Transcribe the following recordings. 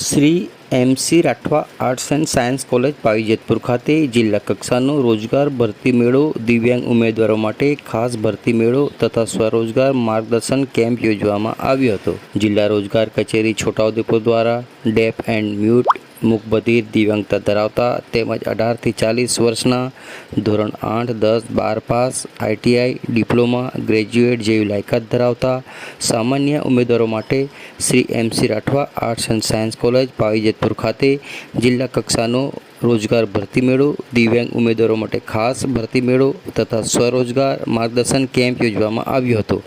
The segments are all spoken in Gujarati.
Shri M C Rathwa arts and science college Pavijetpur ખાતે જિલ્લા કક્ષાનો રોજગાર ભરતી મેળો, દિવ્યાંગ ઉમેદવારો માટે ખાસ ભરતી મેળો તથા સ્વરોજગાર માર્ગદર્શન કેમ્પ યોજવામાં આવ્યો હતો. જિલ્લા રોજગાર કચેરી છોટાઉદેપુર દ્વારા ડેફ એન્ડ મ્યુટ મૂકબધિર દિવ્યાંગતા ધરાવતા તેમજ અઢારથી ચાલીસ વર્ષના ધોરણ આઠ, દસ, બાર pass, I T I, diploma, graduate જેવી લાયકાત ધરાવતા સામાન્ય ઉમેદવારો માટે Shri M C Rathwa arts and science college Pavijetpur ખાતે જિલ્લા કક્ષાનો રોજગાર ભરતી મેળો, દિવ્યાંગ ઉમેદવારો માટે ખાસ ભરતી મેળો તથા સ્વરોજગાર માર્ગદર્શન કેમ્પ યોજવામાં આવ્યો હતો.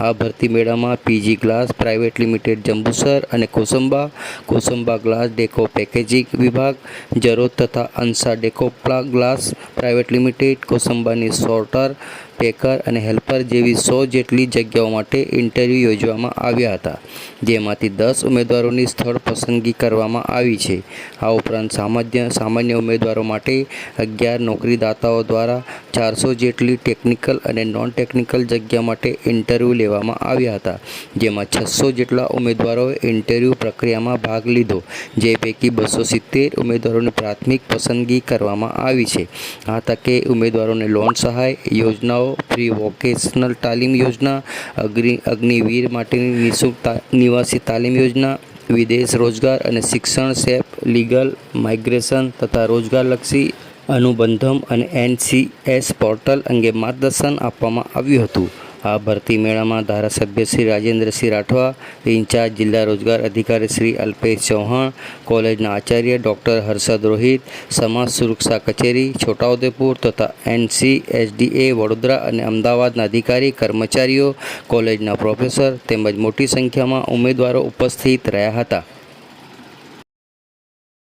આ ભરતી મેળામાં P G glass, private limited Jambusar અને Kosamba Kosamba glass deco packaging વિભાગ, જરોદ તથા Ansa deco glass, private limited, કોસંબાની sorter, packer અને હેલ્પર જેવી સો જેટલી જગ્યાઓ માટે ઇન્ટરવ્યૂ યોજવામાં આવ્યા હતા. જેમાંથી દસ ઉમેદવારોની સ્થળ પસંદગી કરવામાં આવી છે. આ ઉપરાંત સામાન્ય સામાન્ય ઉમેદવારો માટે અગિયાર નોકરીદાતાઓ દ્વારા ચારસો જેટલી ટેકનિકલ અને નોન ટેકનિકલ જગ્યા માટે ઇન્ટરવ્યૂ લેવામાં આવ્યા હતા, જેમાં છસો જેટલા ઉમેદવારોએ ઇન્ટરવ્યૂ પ્રક્રિયામાં ભાગ લીધો, જે પૈકી બસો સિત્તેર ઉમેદવારોની પ્રાથમિક પસંદગી કરવામાં આવી છે. આ તકે ઉમેદવારોને લોન સહાય, યોજનાઓ ફ્રી વોકેશનલ તાલીમ યોજના, અગ્નિ, અગ્નિવીર માટેની નિઃશુલ્ક નિવાસી તાલીમ યોજના, વિદેશ રોજગાર અને શિક્ષણ સેપ લીગલ માઇગ્રેશન તથા રોજગારલક્ષી અનુબંધમ અને એનસીએસ પોર્ટલ અંગે માર્ગદર્શન આપવામાં આવ્યું હતું. આ ભરતી મેળામાં ધારાસભ્ય શ્રી રાજેન્દ્રસિંહ રાઠવા, ઇન્ચાર્જ જિલ્લા રોજગાર અધિકારી શ્રી અલ્પેશ ચૌહાણ, કોલેજના આચાર્ય ડૉક્ટર હર્ષદ રોહિત, સમાજ સુરક્ષા કચેરી, છોટાઉદેપુર તથા એનસી એસડીએ વડોદરા અને અમદાવાદના અધિકારી, કર્મચારીઓ, કોલેજના પ્રોફેસર તેમજ મોટી સંખ્યામાં ઉમેદવારો ઉપસ્થિત રહ્યા હતા.